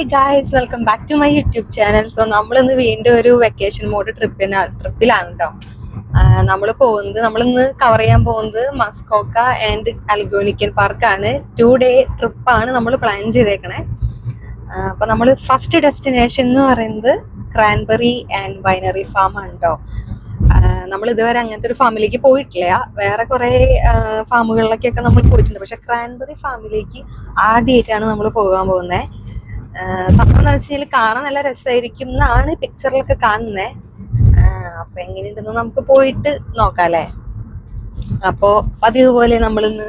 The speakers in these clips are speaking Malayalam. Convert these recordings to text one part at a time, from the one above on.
Hi guys welcome back to my YouTube channel so നമ്മളിന്ന് വീണ്ടും ഒരു വെക്കേഷൻ മോഡ് ട്രിപ്പിന് ട്രിപ്പിലാണ് കേട്ടോ നമ്മൾ പോകുന്നത് നമ്മളിന്ന് കവർ ചെയ്യാൻ പോകുന്നത് മസ്കോക്ക ആൻഡ് അൽഗോനിക്കൻ പാർക്കാണ് ടു ഡേ ട്രിപ്പാണ് നമ്മൾ പ്ലാൻ ചെയ്തേക്കണേ. അപ്പം നമ്മൾ ഫസ്റ്റ് ഡെസ്റ്റിനേഷൻ എന്ന് പറയുന്നത് ക്രാൻബെറി ആൻഡ് വൈനറി ഫാം ആണ് കേട്ടോ നമ്മൾ ഇതുവരെ അങ്ങനത്തെ ഒരു ഫാമിലേക്ക് പോയിട്ടില്ല. വേറെ കുറെ ഫാമുകളിലേക്കൊക്കെ നമ്മൾ പോയിട്ടുണ്ട്. പക്ഷെ ക്രാൻബെറി ഫാമിലേക്ക് ആദ്യമായിട്ടാണ് നമ്മൾ പോകാൻ പോകുന്നത് സംഭവം എന്ന് വെച്ചാൽ കാണാൻ നല്ല രസമായിരിക്കും എന്നാണ് പിക്ചറിലൊക്കെ കാണുന്നേ. അപ്പൊ എങ്ങനെയുണ്ടെന്ന് നമുക്ക് പോയിട്ട് നോക്കാല്ലേ? അപ്പോ പതിവ് പോലെ നമ്മളിന്ന്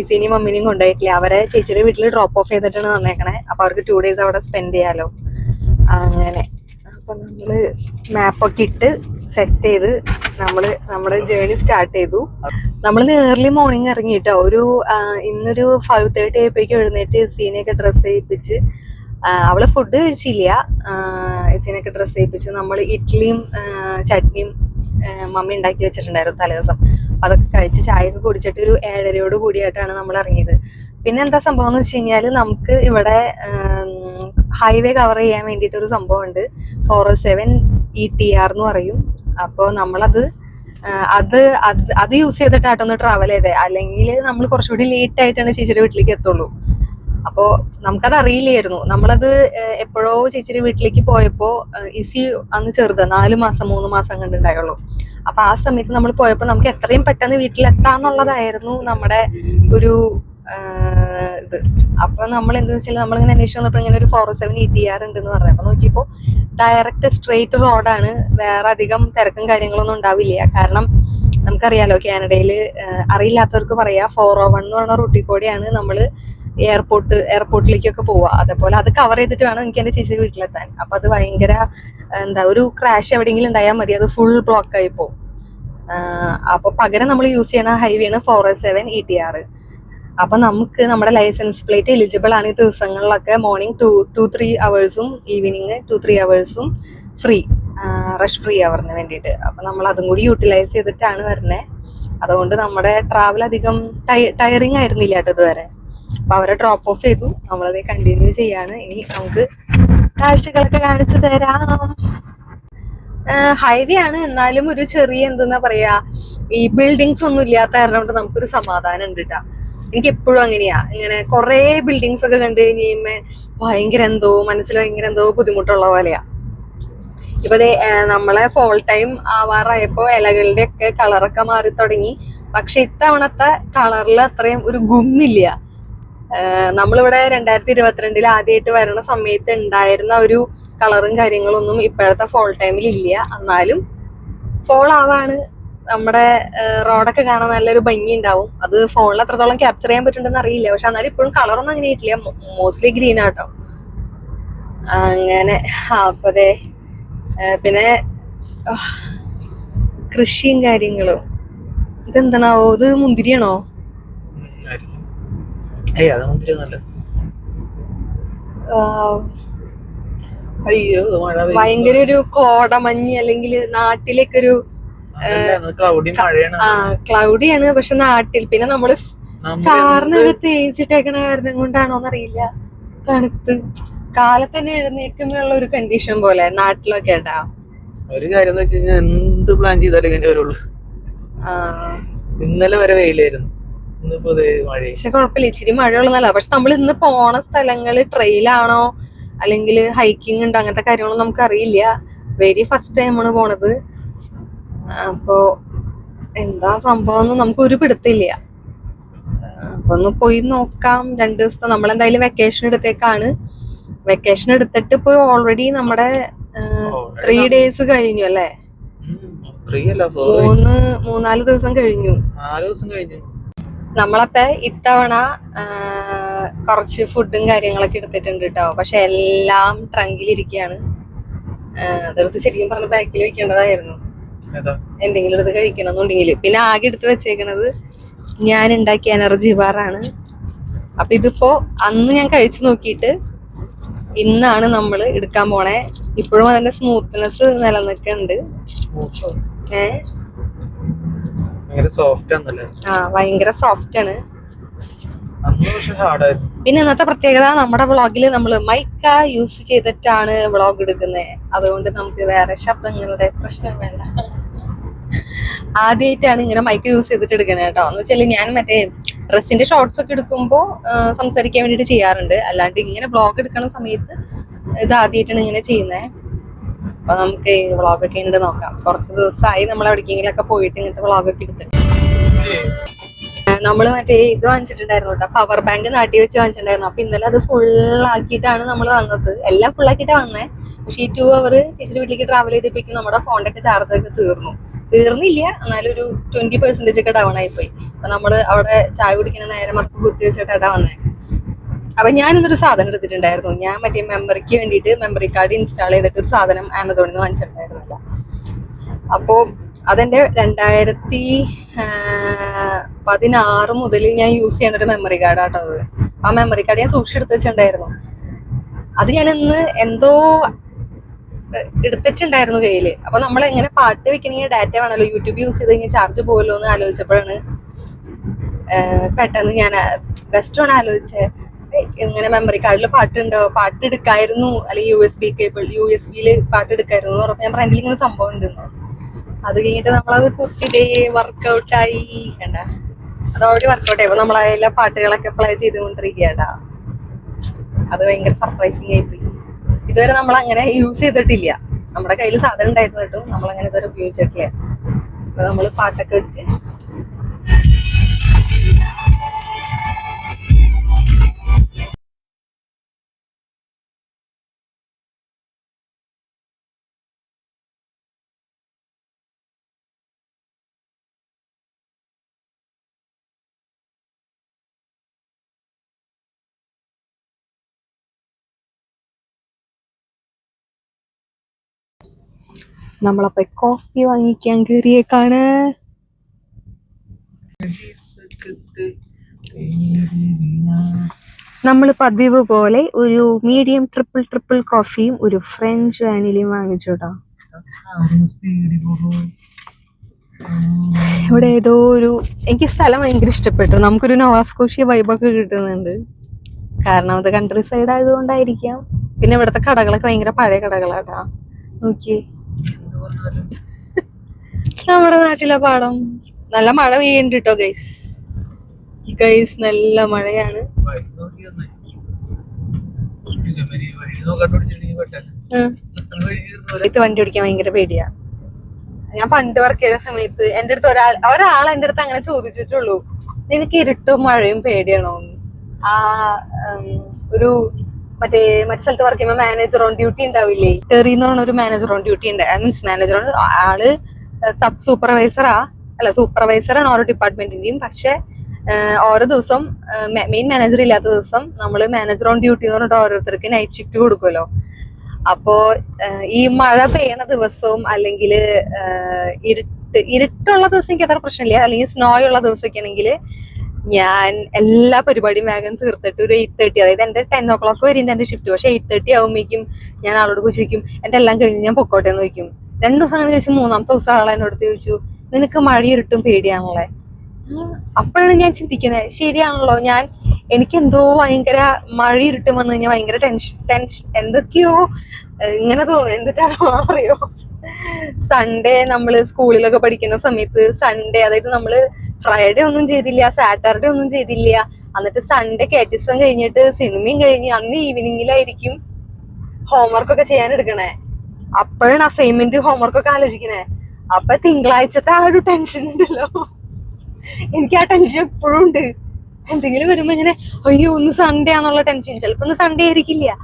ഇസിനെയും മമ്മിനെയും കൊണ്ടുപോയിട്ടില്ല? അവരെ ചേച്ചിയുടെ വീട്ടിൽ ഡ്രോപ്പ് ഓഫ് ചെയ്തിട്ടാണ് വന്നേക്കണേ അപ്പൊ അവർക്ക് ടു ഡേയ്സ് അവിടെ സ്പെൻഡ് ചെയ്യാലോ. അങ്ങനെ. അപ്പൊ നമ്മൾ മാപ്പൊക്കെ ഇട്ട് സെറ്റ് ചെയ്ത് നമ്മൾ നമ്മുടെ ജേർണി സ്റ്റാർട്ട് ചെയ്തു. നമ്മൾ ഏർലി മോർണിംഗ് ഇറങ്ങി കേട്ടോ ഒരു ഇന്നൊരു ഫൈവ് തേർട്ടി ആയപ്പോഴേക്കും എഴുന്നേറ്റ് സീനെയൊക്കെ ഡ്രസ്സ് ചെയ്യിപ്പിച്ച് അവൾ ഫുഡ് കഴിച്ചില്ല. സീനൊക്കെ ഡ്രസ്സ് ചെയ്യിപ്പിച്ച് നമ്മൾ ഇഡ്ഡലിയും ചട്നിയും മമ്മി ഉണ്ടാക്കി വെച്ചിട്ടുണ്ടായിരുന്നു തലേദിവസം. അതൊക്കെ കഴിച്ച് ചായയൊക്കെ കുടിച്ചിട്ട് ഒരു ഏഴരയോട് കൂടിയായിട്ടാണ് നമ്മൾ ഇറങ്ങിയത്. പിന്നെ എന്താ സംഭവം എന്ന് വെച്ച് കഴിഞ്ഞാൽ നമുക്ക് ഇവിടെ ഹൈവേ കവർ ചെയ്യാൻ വേണ്ടിയിട്ട് ഒരു സംഭവം ഉണ്ട് four seven E T R എന്ന് പറയും. അപ്പോൾ നമ്മളത് അത് അത് അത് യൂസ് ചെയ്തിട്ടാട്ടോ ട്രാവൽ ചെയ്തേ. അല്ലെങ്കിൽ നമ്മൾ കുറച്ചുകൂടി ലേറ്റ് ആയിട്ടാണ് ചേച്ചിയുടെ വീട്ടിലേക്ക് എത്തുള്ളൂ. അപ്പോ നമുക്കത് അറിയില്ലായിരുന്നു. നമ്മളത് എപ്പോഴോ ചേച്ചിയുടെ വീട്ടിലേക്ക് പോയപ്പോൾ ഇസി അന്ന് ചെറുത് നാല് മാസം മൂന്ന് മാസം കണ്ടുണ്ടായുള്ളൂ അപ്പൊ ആ സമയത്ത് നമ്മൾ പോയപ്പോൾ നമുക്ക് എത്രയും പെട്ടെന്ന് വീട്ടിലെത്താന്നുള്ളതായിരുന്നു നമ്മുടെ ഒരു ഇത്. അപ്പൊ നമ്മൾ എന്താ വെച്ചാൽ നമ്മളിങ്ങനെ അന്വേഷിച്ച് വന്നപ്പോൾ ഇങ്ങനെ ഒരു four seven E T R ഉണ്ടെന്ന് പറഞ്ഞു. അപ്പൊ നോക്കിയപ്പോൾ ഡയറക്റ്റ് സ്ട്രെയിറ്റ് റോഡാണ് വേറെ അധികം തിരക്കും കാര്യങ്ങളൊന്നും ഉണ്ടാവില്ല. കാരണം നമുക്കറിയാലോ കാനഡയിൽ അറിയില്ലാത്തവർക്ക് പറയാ ഫോർ ഓ വൺ എന്ന് പറഞ്ഞ റൂട്ടിൽ കൂടെയാണ് നമ്മൾ എയർപോർട്ട് എയർപോർട്ടിലേക്കൊക്കെ പോവുക. അതേപോലെ അത് കവർ ചെയ്തിട്ട് വേണം എനിക്ക് എന്റെ ചേച്ചി വീട്ടിലെത്താൻ. അപ്പൊ അത് ഭയങ്കര എന്താ ഒരു ക്രാഷ് എവിടെയെങ്കിലും ഉണ്ടായാൽ മതി. അത് ഫുൾ ബ്ലോക്ക് ആയി പോകും. അപ്പൊ പകരം നമ്മൾ യൂസ് ചെയ്യണ ഹൈവേ ആണ് four seven E T R അപ്പൊ നമുക്ക് നമ്മുടെ ലൈസൻസ് പ്ലേറ്റ് എലിജിബിൾ ആണ് ഈ ദിവസങ്ങളിലൊക്കെ മോർണിംഗ് ടു ടു ത്രീ അവേഴ്സും ഈവനിങ് ടു ത്രീ അവേഴ്സും ഫ്രീ റഷ് ഫ്രീ അവറിന് വേണ്ടിയിട്ട്. അപ്പൊ നമ്മൾ അതും കൂടി യൂട്ടിലൈസ് ചെയ്തിട്ടാണ് വരുന്നത് അതുകൊണ്ട് നമ്മുടെ ട്രാവൽ അധികം ടയറിങ് ആയിരുന്നില്ല കേട്ടോ ഇതുവരെ. അപ്പൊ അവരെ ഡ്രോപ്പ് ഓഫ് ചെയ്തു. നമ്മളത് കണ്ടിന്യൂ ചെയ്യാണ്. ഇനി നമുക്ക് കാഴ്ചകളൊക്കെ കാണിച്ചു തരാം. ഹൈവേ ആണ്. എന്നാലും ഒരു ചെറിയ എന്തെന്നാ പറയാ ഈ ബിൽഡിങ്സ് ഒന്നും ഇല്ലാത്ത കാരണം കൊണ്ട് നമുക്കൊരു സമാധാനം ഉണ്ട് ട്ടാ. എനിക്ക് എപ്പോഴും അങ്ങനെയാ. ഇങ്ങനെ കുറെ ബിൽഡിങ്സ് ഒക്കെ കണ്ടു കഴിഞ്ഞ് കഴിയുമ്പോ ഭയങ്കര എന്തോ മനസ്സിൽ ഭയങ്കര എന്തോ ബുദ്ധിമുട്ടുള്ള പോലെയാ. ഇപ്പൊ നമ്മളെ ഫോൾ ടൈം ആവാറായപ്പോ ഇലകളുടെ ഒക്കെ കളറൊക്കെ മാറി തുടങ്ങി. പക്ഷെ ഇത്തവണത്തെ കളറിൽ അത്രയും ഒരു ഗുമ്മില്ല നമ്മളിവിടെ രണ്ടായിരത്തി ഇരുപത്തിരണ്ടിൽ ആദ്യമായിട്ട് വരണ സമയത്ത് ഉണ്ടായിരുന്ന ഒരു കളറും കാര്യങ്ങളൊന്നും ഇപ്പോഴത്തെ ഫോൾ ടൈമിൽ ഇല്ല. എന്നാലും ഫോൾ ആവാണ്. നമ്മുടെ റോഡൊക്കെ കാണാൻ നല്ലൊരു ഭംഗി ഉണ്ടാവും അത് ഫോണിൽ എത്രത്തോളം ക്യാപ്ചർ ചെയ്യാൻ പറ്റുന്നുണ്ടെന്ന് അറിയില്ല. പക്ഷെ എന്നാലും ഇപ്പോഴും കളറൊന്നും അങ്ങനെ ആയിട്ടില്ല മോസ്റ്റ്ലി ഗ്രീൻ ആട്ടോ. അങ്ങനെ അപ്പതേ പിന്നെ കൃഷിയും കാര്യങ്ങളും. ഇതെന്താണാവോ? ഇത് മുന്തിരിയാണോ? ഭയങ്കര ഒരു കോടമഞ്ഞ് അല്ലെങ്കിൽ നാട്ടിലേക്ക് ക്ലൗഡിയാണ് പക്ഷെ നാട്ടിൽ. പിന്നെ നമ്മൾ കാറിനകത്ത് ഏച്ചിട്ടേക്കണ കാരണം കൊണ്ടാണോന്ന് അറിയില്ല തണുത്ത്. കാലത്തന്നെ എഴുന്നേക്കുമ്പോഴുള്ള ഒരു കണ്ടീഷൻ പോലെ നാട്ടിലൊക്കെ ഏട്ടാ ഒരു കാര്യം എന്ന് വെച്ച് കഴിഞ്ഞാൽ എന്ത് പ്ലാൻ ചെയ്താലും ഇങ്ങനെ വരുള്ളൂ. ഇന്നലെ വരെ വെയിലായിരുന്നു. ഇന്നിപ്പോ ദേ മഴ. പക്ഷെ കുഴപ്പമില്ല ഇച്ചിരി മഴയുള്ളതല്ല. പക്ഷെ നമ്മൾ ഇന്ന് പോണ സ്ഥലങ്ങൾ ട്രെയിലാണോ അല്ലെങ്കിൽ ഹൈക്കിംഗ് ഉണ്ടോ അങ്ങനത്തെ കാര്യങ്ങളൊന്നും നമുക്ക് അറിയില്ല വെരി ഫസ്റ്റ് ടൈം ആണ് പോണത്. അപ്പോ എന്താ സംഭവം എന്ന് നമുക്ക് ഒരു പിടുത്തില്ല. അപ്പൊ ഒന്ന് പോയി നോക്കാം. രണ്ടു ദിവസത്തെ നമ്മൾ എന്തായാലും വെക്കേഷൻ എടുത്തേക്കാണ്. വെക്കേഷൻ എടുത്തിട്ട് ഇപ്പൊ ഓൾറെഡി നമ്മുടെ ത്രീ ഡേയ്സ് കഴിഞ്ഞു അല്ലേ. മൂന്ന് മൂന്നാൽ ദിവസം കഴിഞ്ഞു. നമ്മളപ്പോ ഇത്തവണ കുറച്ച് ഫുഡും കാര്യങ്ങളൊക്കെ എടുത്തിട്ടുണ്ട് കേട്ടോ പക്ഷെ എല്ലാം ട്രങ്കിലിരിക്കുകയാണ് അതെടുത്ത് ശരിക്കും പറഞ്ഞ ബാക്കിൽ വെക്കേണ്ടതായിരുന്നു. എന്തെങ്കിലും എടുത്ത് കഴിക്കണം എന്നുണ്ടെങ്കിൽ പിന്നെ ആകെ എടുത്ത് വെച്ചേക്കണത് ഞാൻ ഉണ്ടാക്കിയ എനർജി ബാറാണ് അപ്പൊ ഇതിപ്പോ അന്ന് ഞാൻ കഴിച്ചു നോക്കിയിട്ട് ഇന്നാണ് നമ്മൾ എടുക്കാൻ പോണേ. ഇപ്പോഴും അതിന്റെ സ്മൂത്ത്നെസ് നിലനിൽക്കുന്നുണ്ട് ആ ഭയങ്കര സോഫ്റ്റ് ആണ്. പിന്നെ ഇന്നത്തെ പ്രത്യേകത നമ്മുടെ വ്ളോഗിൽ നമ്മൾ മൈക്ക യൂസ് ചെയ്തിട്ടാണ് വ്ളോഗ് എടുക്കുന്നത് അതുകൊണ്ട് നമുക്ക് വേറെ ശബ്ദങ്ങളുടെ പ്രശ്നം വേണ്ട. ആദ്യമായിട്ടാണ് ഇങ്ങനെ മൈക്ക് യൂസ് ചെയ്തിട്ട് എടുക്കണേ കേട്ടോ. എന്ന് വെച്ചാൽ ഞാൻ മറ്റേ ഡ്രസ്സിന്റെ ഷോർട്സ് ഒക്കെ എടുക്കുമ്പോൾ സംസാരിക്കാൻ വേണ്ടിയിട്ട് ചെയ്യാറുണ്ട്. അല്ലാണ്ട് ഇങ്ങനെ വ്ളോഗ് എടുക്കുന്ന സമയത്ത് ഇത് ആദ്യമായിട്ടാണ് ഇങ്ങനെ ചെയ്യുന്നത് അപ്പൊ നമുക്ക് ഈ വ്ളോഗൊക്കെ ഇങ്ങോട്ട് നോക്കാം. കുറച്ച് ദിവസമായി നമ്മൾ എവിടേക്കെങ്കിലൊക്കെ പോയിട്ട് ഇങ്ങനത്തെ വ്ളോഗൊക്കെ എടുത്തിട്ട്. നമ്മൾ മറ്റേ ഇത് വാങ്ങിച്ചിട്ടുണ്ടായിരുന്നു കേട്ടോ. പവർ ബാങ്ക് നാട്ടി വെച്ച് വാങ്ങിച്ചിട്ടുണ്ടായിരുന്നു. അപ്പൊ ഇന്നലെ അത് ഫുൾ ആക്കിയിട്ടാണ് നമ്മൾ വന്നത്. എല്ലാം ഫുൾ ആക്കിയിട്ടാ വന്നേ. പക്ഷേ ഈ ടു അവർ ചേച്ചിയുടെ വീട്ടിലേക്ക് ട്രാവൽ ചെയ്തപ്പോഴേക്കും നമ്മുടെ ഫോണിന്റെ ഒക്കെ ചാർജ് ഒക്കെ തീർന്നു. തീർന്നില്ല. എന്നാലും ഒരു ട്വന്റി പെർസെന്റേജ് ഒക്കെ ഡൗൺ ആയിപ്പോയി പോയി. അപ്പൊ നമ്മൾ അവിടെ ചായ കുടിക്കുന്ന നേരം മറക്ക് കുത്തി വെച്ചിട്ടാ വന്നേ. അപ്പൊ ഞാൻ ഇന്നൊരു സാധനം എടുത്തിട്ടുണ്ടായിരുന്നു. ഞാൻ മറ്റേ മെമ്മറിക്ക് വേണ്ടിയിട്ട് മെമ്മറി കാർഡ് ഇൻസ്റ്റാൾ ചെയ്തിട്ട് ഒരു സാധനം ആമസോണിൽ നിന്ന് വാങ്ങിച്ചിട്ടുണ്ടായിരുന്നില്ല. അപ്പോ അതെന്റെ രണ്ടായിരത്തി പതിനാറ് മുതൽ ഞാൻ യൂസ് ചെയ്യണ ഒരു മെമ്മറി കാർഡാട്ടോ അത്. ആ മെമ്മറി കാർഡ് ഞാൻ സൂക്ഷിച്ചെടുത്ത് വെച്ചിട്ടുണ്ടായിരുന്നു. അത് ഞാൻ ഇന്ന് എന്തോ എടുത്തിട്ടുണ്ടായിരുന്നു കയ്യിൽ. അപ്പൊ നമ്മൾ എങ്ങനെ പാട്ട് വെക്കണമെങ്കിൽ ഡാറ്റ വേണമല്ലോ യൂട്യൂബ് യൂസ് ചെയ്ത് കഴിഞ്ഞാൽ ചാർജ് പോകുമല്ലോ എന്ന് ആലോചിച്ചപ്പോഴാണ് പെട്ടെന്ന് ഞാൻ ബെസ്റ്റ് ആണ് ആലോചിച്ചത് ഇങ്ങനെ മെമ്മറി കാർഡിൽ പാട്ടുണ്ടോ? പാട്ട് എടുക്കായിരുന്നു. അല്ലെങ്കിൽ U S B cable U S ബിയിൽ പാട്ട് എടുക്കായിരുന്നു എന്ന് പറഞ്ഞപ്പോൾ ഞാൻ ഫ്രണ്ടിൽ ഇങ്ങനെ സംഭവം ഉണ്ടെന്നു അത് കഴിഞ്ഞിട്ട് നമ്മളത് കുത്തിടേ വർക്കൗട്ടായി കണ്ട? അത് ഓൾറെഡി വർക്കൗട്ട് ആയി. നമ്മളെല്ലാ പാട്ടുകളൊക്കെ പ്ലേ ചെയ്തുകൊണ്ടിരിക്കുകയാടാ അത് ഭയങ്കര സർപ്രൈസിങ് ആയി പോയി. ഇതുവരെ നമ്മൾ അങ്ങനെ യൂസ് ചെയ്തിട്ടില്ല. നമ്മുടെ കയ്യിൽ സാധനം ഉണ്ടായിരുന്നിട്ടും നമ്മൾ അങ്ങനെ ഇതുവരെ ഉപയോഗിച്ചിട്ടില്ല. നമ്മൾ പാട്ടൊക്കെ വെച്ച് നമ്മളപ്പോ കോഫി വാങ്ങിക്കാൻ കയറിയേക്കാണ് നമ്മൾ പതിവ് പോലെ ഒരു മീഡിയം ട്രിപ്പിൾ ട്രിപ്പിൾ കോഫിയും ഒരു ഫ്രഞ്ച് വാനിലയും വാങ്ങിച്ചു ഇവിടെ ഏതോ ഒരു എനിക്ക് സ്ഥലം ഭയങ്കര ഇഷ്ടപ്പെട്ടു. നമുക്കൊരു നോവാസ്കോഷിയ വൈബൊക്കെ കിട്ടുന്നുണ്ട്. കാരണം അത് കൺട്രി സൈഡ് ആയതുകൊണ്ടായിരിക്കാം. പിന്നെ ഇവിടുത്തെ കടകളൊക്കെ ഭയങ്കര പഴയ കടകളാട്ടാ നോക്കി നമ്മുടെ നാട്ടിലെ പാടം. നല്ല മഴ പെയ്യുന്നുണ്ട് കേട്ടോ ഗൈസ് ഗൈസ് നല്ല മഴയാണ്. ഇത് വണ്ടി ഓടിക്കാൻ ഭയങ്കര പേടിയാ. ഞാൻ പണ്ട് വർക്ക് ചെയ്ത സമയത്ത് എന്റെ അടുത്ത് ഒരാൾ ഒരാൾ എന്റെ അടുത്ത് അങ്ങനെ ചോദിച്ചിട്ടുള്ളൂ നിനക്ക് ഇരുട്ടും മഴയും പേടിയാണോ ആ ഒരു മറ്റേ മറ്റു സ്ഥലത്ത് വർക്ക് ചെയ്യുമ്പോൾ മാനേജർ ഓൺ ഡ്യൂട്ടി ഉണ്ടാവില്ലേ? ടെറി എന്ന് പറഞ്ഞ ഒരു മാനേജർ ഓൺ ഡ്യൂട്ടി ഉണ്ട് മീൻസ് മാനേജർ ഓൺ ആൾ സബ് സൂപ്പർവൈസറാ അല്ല സൂപ്പർവൈസറാണ് ഓരോ ഡിപ്പാർട്ട്മെന്റിന്റെയും പക്ഷെ ഓരോ ദിവസം മെയിൻ മാനേജർ ഇല്ലാത്ത ദിവസം നമ്മൾ മാനേജർ ഓൺ ഡ്യൂട്ടി എന്ന് പറഞ്ഞിട്ട് ഓരോരുത്തർക്ക് നൈറ്റ് ഷിഫ്റ്റ് കൊടുക്കുമല്ലോ അപ്പോ ഈ മഴ പെയ്യണ ദിവസവും അല്ലെങ്കിൽ ഇരുട്ട് ഇരുട്ടുള്ള ദിവസം എനിക്ക് അത്ര പ്രശ്നമില്ല. അല്ലെങ്കിൽ സ്നോ ഉള്ള ദിവസമൊക്കെ ആണെങ്കിൽ ഞാൻ എല്ലാ പരിപാടിയും വേഗം തീർത്തിട്ട് ഒരു എയ്റ്റ് തേർട്ടി അതായത് എന്റെ ടെൻ ഓ ക്ലോക്ക് വരെ എന്റെ ഷിഫ്റ്റ് പക്ഷെ എയ്റ്റ് തേർട്ടി ആകുമ്പോഴേക്കും ഞാൻ ആളോട് പോയി ചോദിക്കും എന്റെ എല്ലാം കഴിഞ്ഞ് ഞാൻ പൊക്കോട്ടെ? എന്ന് ചോദിക്കും. രണ്ടു ദിവസം അങ്ങനെ ചോദിച്ചു മൂന്നാമത്തെ ദിവസം ആളെ എന്നോട് ചോദിച്ചു നിനക്ക് മഴ ഇരുട്ടും പേടിയാണല്ലേ? അപ്പോഴാണ് ഞാൻ ചിന്തിക്കുന്നത് ശരിയാണല്ലോ ഞാൻ എനിക്ക് എന്തോ ഭയങ്കര മഴ ഇരുട്ടും വന്നു കഴിഞ്ഞാൽ ഭയങ്കര ടെൻഷൻ ടെൻഷൻ എന്തൊക്കെയോ ഇങ്ങനെ തോന്നുന്നു എന്തിട്ടാണോ മാറിയോ സൺഡേ നമ്മൾ സ്കൂളിലൊക്കെ പഠിക്കുന്ന സമയത്ത് സൺഡേ അതായത് നമ്മൾ ഫ്രൈഡേ ഒന്നും ചെയ്തില്ല സാറ്റർഡേ ഒന്നും ചെയ്തില്ല. എന്നിട്ട് സൺഡേ കാറ്റിസം കഴിഞ്ഞിട്ട് സിനിമയും കഴിഞ്ഞ് അന്ന് ഈവനിങ്ങിലായിരിക്കും ഹോംവർക്ക് ഒക്കെ ചെയ്യാൻ എടുക്കണേ. അപ്പോഴാണ് അസൈൻമെന്റ് ഹോംവർക്ക് ഒക്കെ ആലോചിക്കണേ. അപ്പൊ തിങ്കളാഴ്ചത്തെ ആ ഒരു ടെൻഷൻ ഉണ്ടല്ലോ. എനിക്ക് ആ ടെൻഷൻ എപ്പോഴും ഉണ്ട്. എന്തെങ്കിലും വരുമ്പോ ഇങ്ങനെ അയ്യോ ഒന്ന് സൺഡേ ആണെന്നുള്ള ടെൻഷൻ ചിലപ്പോ ഒന്ന് സൺഡേ ആയിരിക്കില്ല.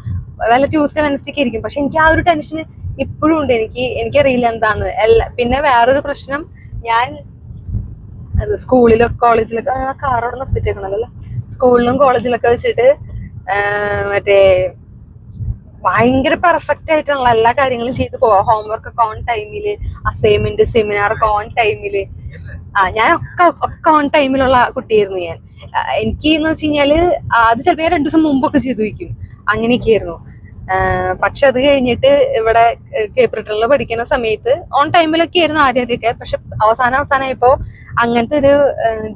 വല്ല ട്യൂസ്ഡേ വെനസ്ഡേ ആയിരിക്കും. പക്ഷെ എനിക്ക് ആ ഒരു ടെൻഷൻ ഇപ്പോഴും ഉണ്ട്. എനിക്ക് എനിക്കറിയില്ല എന്താന്ന്. എല്ലാ പിന്നെ വേറൊരു പ്രശ്നം ഞാൻ അത് സ്കൂളിലൊക്കെ കോളേജിലൊക്കെ ആ കാറോടെ നിർത്തിട്ടേക്കണല്ലോ സ്കൂളിലും കോളേജിലൊക്കെ വെച്ചിട്ട് മറ്റേ ഭയങ്കര പെർഫെക്റ്റ് ആയിട്ടുള്ള എല്ലാ കാര്യങ്ങളും ചെയ്തു പോവാ. ഹോംവർക്ക് ഒക്കെ ഓൺ ടൈമിൽ അസൈൻമെന്റ് സെമിനാർ ഒക്കെ ഓൺ ടൈമിൽ ആ ഞാൻ ഒക്കെ ഒക്കെ ഓൺ ടൈമിലുള്ള കുട്ടിയായിരുന്നു ഞാൻ. എനിക്ക് എന്ന് വെച്ച് കഴിഞ്ഞാൽ അത് ചിലപ്പോ ഞാൻ രണ്ടു ദിവസം മുമ്പൊക്കെ ചെയ്തു വയ്ക്കും. അങ്ങനെയൊക്കെ ആയിരുന്നു പക്ഷെ അത് കഴിഞ്ഞിട്ട് ഇവിടെ കേപ്രിട്ടണിൽ പഠിക്കുന്ന സമയത്ത് ഓൺ ടൈമിലൊക്കെ ആയിരുന്നു ആദ്യം ആദ്യമൊക്കെ പക്ഷെ അവസാനം അവസാനമായപ്പോ അങ്ങനത്തെ ഒരു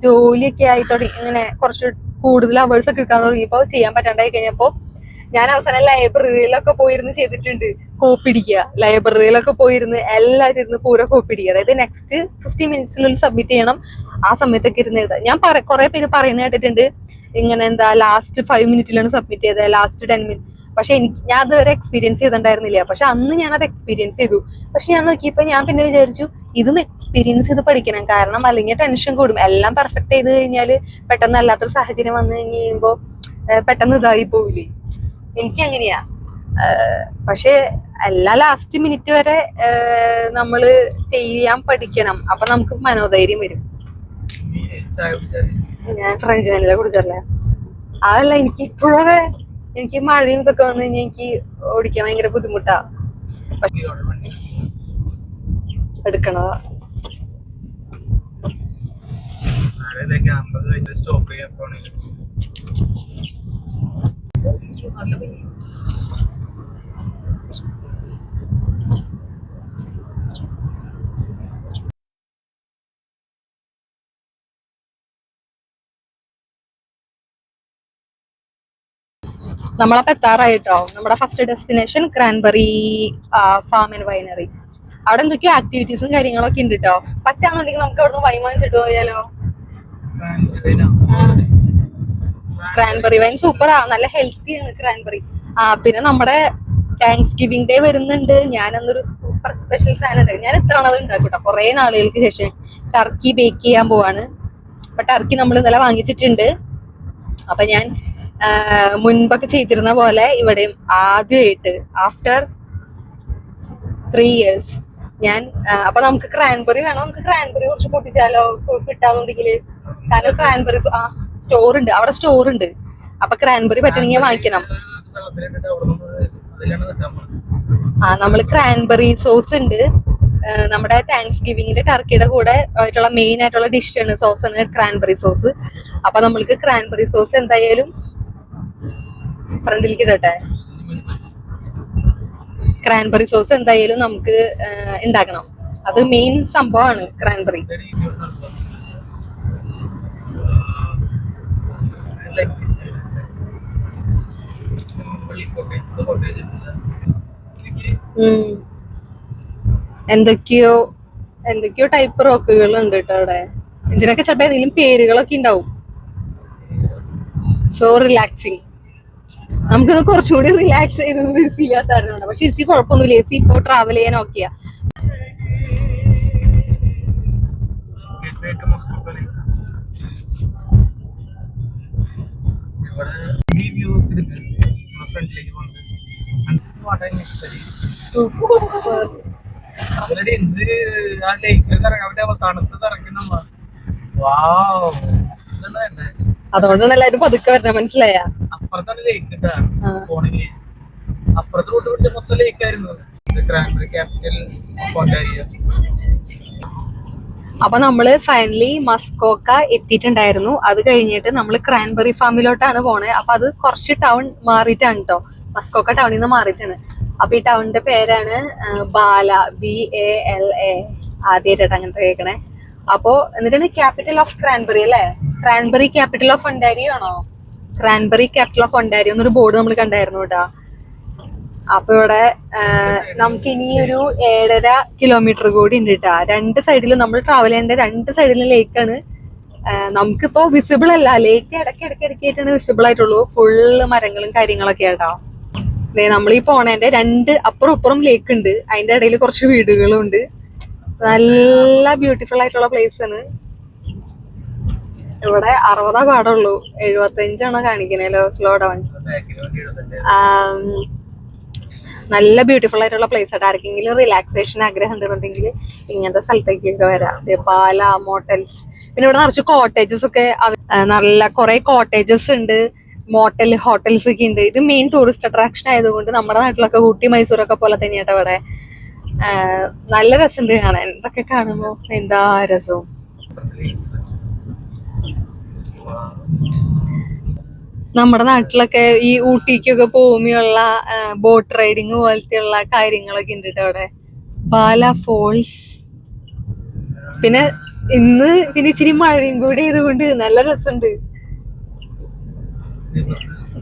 ജോലിയൊക്കെ ആയി തുടങ്ങി. ഇങ്ങനെ കുറച്ച് കൂടുതൽ അവേഴ്സ് ഒക്കെ എടുക്കാൻ തുടങ്ങിയപ്പോ ചെയ്യാൻ പറ്റാണ്ടായി കഴിഞ്ഞപ്പോ ഞാൻ അവസാനം ലൈബ്രറിയിലൊക്കെ പോയിരുന്ന് ചെയ്തിട്ടുണ്ട്. കോപ്പിടിക്കുക. ലൈബ്രറിയിലൊക്കെ പോയിരുന്ന് എല്ലാവരും ഇരുന്ന് പൂര കോപ്പിടിക്കുക. അതായത് നെക്സ്റ്റ് ഫിഫ്റ്റി മിനിറ്റ്സിനുള്ളിൽ സബ്മിറ്റ് ചെയ്യണം. ആ സമയത്തൊക്കെ ഇരുന്ന് എഴുതാം. ഞാൻ കുറെ പേര് പറയുന്നത് കേട്ടിട്ടുണ്ട്. ഇങ്ങനെ എന്താ ലാസ്റ്റ് ഫൈവ് മിനിറ്റിലാണ് സബ്മിറ്റ് ചെയ്തത്. ലാസ്റ്റ് ടെൻ മിനിറ്റ് പക്ഷെ എനിക്ക് ഞാൻ അതുവരെ എക്സ്പീരിയൻസ് ചെയ്തിട്ടുണ്ടായിരുന്നില്ല. പക്ഷെ അന്ന് ഞാൻ അത് എക്സ്പീരിയൻസ് ചെയ്തു. പക്ഷെ ഞാൻ നോക്കിയപ്പോ ഞാൻ പിന്നെ വിചാരിച്ചു ഇതും എക്സ്പീരിയൻസ് ചെയ്ത് പഠിക്കണം. കാരണം അല്ലെങ്കിൽ ടെൻഷൻ കൂടും. എല്ലാം പെർഫെക്റ്റ് ചെയ്ത് കഴിഞ്ഞാൽ പെട്ടെന്ന് അല്ലാത്തൊരു സാഹചര്യം വന്നു കഴിഞ്ഞ് പെട്ടെന്ന് ഇതായി പോവില്ലേ? എനിക്ക് അങ്ങനെയാ. പക്ഷെ എല്ലാ ലാസ്റ്റ് മിനിറ്റ് വരെ നമ്മൾ നമ്മൾ ചെയ്യാൻ പഠിക്കണം. അപ്പൊ നമുക്ക് മനോധൈര്യം വരും. ഞാൻ ഫ്രഞ്ച് വാനില കുടിച്ചല്ലേ അതല്ല എനിക്ക് ഇപ്പോഴേ എനിക്ക് മഴയും ഇതൊക്കെ വന്നു കഴിഞ്ഞാൽ എനിക്ക് ഓടിക്കാൻ ഭയങ്കര ബുദ്ധിമുട്ടാ. എടുക്കണതാ. സ്റ്റോപ്പ് ചെയ്യാൻ പോണെങ്കിൽ നല്ല നമ്മളപ്പോ എത്താറായിട്ടോ? നമ്മുടെ first destination cranberry farm and winery അവിടെ എന്തൊക്കെയോ ആക്ടിവിറ്റീസും കാര്യങ്ങളൊക്കെ ഉണ്ട് കേട്ടോ പറ്റാന്നുണ്ടെങ്കിൽ നമുക്ക് അവിടെ വൈൻ വാങ്ങിച്ചിട്ട് പോയാലോ? ക്രാൻബറി വൈൻ സൂപ്പറാ നല്ല ഹെൽത്തി ആണ് ക്രാൻബറി ആ പിന്നെ നമ്മുടെ താങ്ക്സ് ഗിവിംഗ് ഡേ വരുന്നുണ്ട്. ഞാൻ അന്നൊരു സൂപ്പർ സ്പെഷ്യൽ സാധനം ഉണ്ട് ഞാൻ എത്ര ആണത് ഉണ്ടാക്കും കുറെ നാളുകൾക്ക് ശേഷം ടർക്കി ബേക്ക് ചെയ്യാൻ പോവാണ്. അപ്പൊ ടർക്കി നമ്മൾ ഇന്നലെ വാങ്ങിച്ചിട്ടുണ്ട്. അപ്പൊ ഞാൻ മുൻപൊക്കെ ചെയ്തിരുന്ന പോലെ ഇവിടെയും ആദ്യമായിട്ട് ആഫ്റ്റർ ത്രീ ഇയേഴ്സ് ഞാൻ അപ്പൊ നമുക്ക് ക്രാൻബറി വേണം. നമുക്ക് ക്രാൻബറി കുറച്ച് പൊട്ടിച്ചാലോ? കിട്ടാന്നുണ്ടെങ്കിൽ കാരണം ക്രാൻബറി ആ സ്റ്റോർ ഉണ്ട്. അവിടെ സ്റ്റോർ ഉണ്ട്. അപ്പൊ ക്രാൻബറി പറ്റണമെങ്കിൽ വാങ്ങിക്കണം. ആ നമ്മൾ ക്രാൻബറി സോസ് ഉണ്ട്. നമ്മുടെ താങ്ക്സ് ഗിവിങ്ങിന്റെ ടർക്കിയുടെ കൂടെ ആയിട്ടുള്ള മെയിൻ ആയിട്ടുള്ള ഡിഷാണ് സോസ് ആണ് ക്രാൻബറി സോസ് അപ്പൊ നമ്മൾക്ക് ക്രാൻബറി സോസ് എന്തായാലും ഫ്രണ്ടിലേക്ക് ഇടട്ടെ? ക്രാൻബറി സോസ് എന്തായാലും നമുക്ക് ഉണ്ടാക്കണം അത് മെയിൻ സംഭവമാണ് ക്രാൻബറി. എന്തൊക്കെയോ എന്തൊക്കെയോ ടൈപ്പ് റോക്കുകൾ ഉണ്ട് കേട്ടോ അവിടെ. ഇതിനൊക്കെ ചിലപ്പോ ഏതെങ്കിലും പേരുകളൊക്കെ ഉണ്ടാവും സോ റിലാക്സിങ് നമുക്കിത് കുറച്ചുകൂടി റിലാക്സ് ചെയ്തത് ചെയ്യാത്തതാണ് പക്ഷെ എസി കുഴപ്പമൊന്നുമില്ല. എസി ഇപ്പോ ട്രാവൽ ചെയ്യാൻ ഓക്കെയാ അവരുടെ എന്ത് ആ ലേക്കിൽ ഇറങ്ങാൻ തണുത്ത് അതുകൊണ്ടാണ് എല്ലാരും പതുക്കെ വരണം മനസ്സിലായ? അപ്പുറത്താണ് ലേക്ക് കിട്ടാ. പോണെങ്കിൽ അപ്പുറത്ത് റൂട്ട് പിടിച്ച മൊത്തം ലേക്കായിരുന്നു ക്രാൻബറി ക്യാപിറ്റൽ കൊണ്ടാരിയ അപ്പൊ നമ്മൾ ഫൈനലി മസ്കോക്ക എത്തിയിട്ടുണ്ടായിരുന്നു. അത് കഴിഞ്ഞിട്ട് നമ്മൾ ക്രാൻബറി ഫാമിലോട്ടാണ് പോണേ. അപ്പൊ അത് കുറച്ച് ടൗൺ മാറിയിട്ടാണ് കേട്ടോ മസ്കോക്ക ടൗണിൽ നിന്ന് മാറിയിട്ടാണ്. അപ്പൊ ഈ ടൗണിന്റെ പേരാണ് Bala B A L A ആദ്യമായിട്ടാണ് അങ്ങനത്തെ കേൾക്കണേ അപ്പോ എന്നിട്ടാണ് ക്യാപിറ്റൽ ഓഫ് ക്രാൻബറി അല്ലേ? ക്രാൻബറി ക്യാപിറ്റൽ ഓഫ് ഒണ്ടാരിയോ ആണോ? ക്രാൻബറി ക്യാപിറ്റൽ ഓഫ് ഒണ്ടാരി എന്നൊരു ബോർഡ് നമ്മൾ കണ്ടായിരുന്നു കേട്ടാ അപ്പൊ ഇവിടെ നമുക്ക് ഇനി ഒരു ഏഴര കിലോമീറ്റർ കൂടി ഉണ്ട് കേട്ടാ രണ്ട് സൈഡിലും നമ്മൾ ട്രാവൽ ചെയ്യേണ്ട രണ്ട് സൈഡിലും ലേക്കാണ് നമുക്കിപ്പോ വിസിബിൾ അല്ല. ലേക്ക് ഇടയ്ക്ക് ഇടയ്ക്ക് ഇടയ്ക്കായിട്ടാണ് വിസിബിൾ ആയിട്ടുള്ളൂ. ഫുള്ള് മരങ്ങളും കാര്യങ്ങളൊക്കെ ആട്ടോ അതെ നമ്മൾ ഈ പോണേന്റെ രണ്ട് അപ്പുറം ഇപ്പുറം ലേക്ക് ഉണ്ട്. അതിന്റെ ഇടയിൽ കുറച്ച് വീടുകളും ഉണ്ട് നല്ല ബ്യൂട്ടിഫുൾ ആയിട്ടുള്ള പ്ലേസ് ആണ്. ഇവിടെ അറുപതാ പാടുള്ളൂ. എഴുപത്തഞ്ചാണ് കാണിക്കണല്ലോ സ്ലോ ഡൗൺ നല്ല ബ്യൂട്ടിഫുൾ ആയിട്ടുള്ള പ്ലേസ് ആയിട്ട് ആർക്കെങ്കിലും റിലാക്സേഷൻ ആഗ്രഹം ഉണ്ടെന്നുണ്ടെങ്കിൽ ഇങ്ങനത്തെ സ്ഥലത്തേക്കൊക്കെ വരാം. പാല മോട്ടൽസ് പിന്നെ ഇവിടെ നിറച്ച് കോട്ടേജസ് ഒക്കെ നല്ല കുറെ കോട്ടേജസ് ഉണ്ട്. മോട്ടൽ ഹോട്ടൽസ് ഒക്കെ ഉണ്ട്. ഇത് മെയിൻ ടൂറിസ്റ്റ് അട്രാക്ഷൻ ആയതുകൊണ്ട് നമ്മുടെ നാട്ടിലൊക്കെ ഊട്ടി മൈസൂരൊക്കെ പോലെ തന്നെയാട്ടോ ഇവിടെ. നല്ല രസമുണ്ട് കാണാൻ. എന്തൊക്കെ കാണുമ്പോ എന്താ രസവും നമ്മുടെ നാട്ടിലൊക്കെ ഈ ഊട്ടിക്കൊക്കെ പോകുമ്പോഴുള്ള ബോട്ട് റൈഡിങ് പോലത്തെയുള്ള കാര്യങ്ങളൊക്കെ ഉണ്ട് കേട്ടോ അവിടെ? ബാല ഫോൾസ് പിന്നെ ഇന്ന് പിന്നെ ഇച്ചിരി മഴയും കൂടി ഇതുകൊണ്ട് നല്ല രസമുണ്ട്.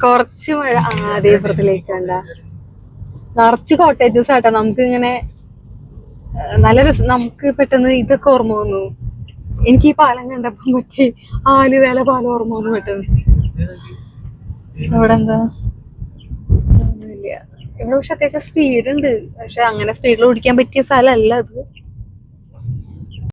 കുറച്ച് മഴ ആ അതേപുറത്തിലേക്ക് നിറച്ച് കോട്ടേജസ് ആട്ടോ. നമുക്ക് ഇങ്ങനെ നല്ല രസം നമുക്ക് പെട്ടെന്ന് ഇതൊക്കെ ഓർമ്മ വന്നു. എനിക്ക് ഈ പാലം കണ്ടപ്പോ മറ്റേ ആലുവേല പാലം ഓർമ്മ വന്നു പെട്ടത് ഇവിടെ എന്താ? ഇവിടെ പക്ഷെ അത്യാവശ്യം സ്പീഡ് ഉണ്ട്. പക്ഷെ അങ്ങനെ സ്പീഡിൽ ഓടിക്കാൻ പറ്റിയ സ്ഥലമല്ല അത്.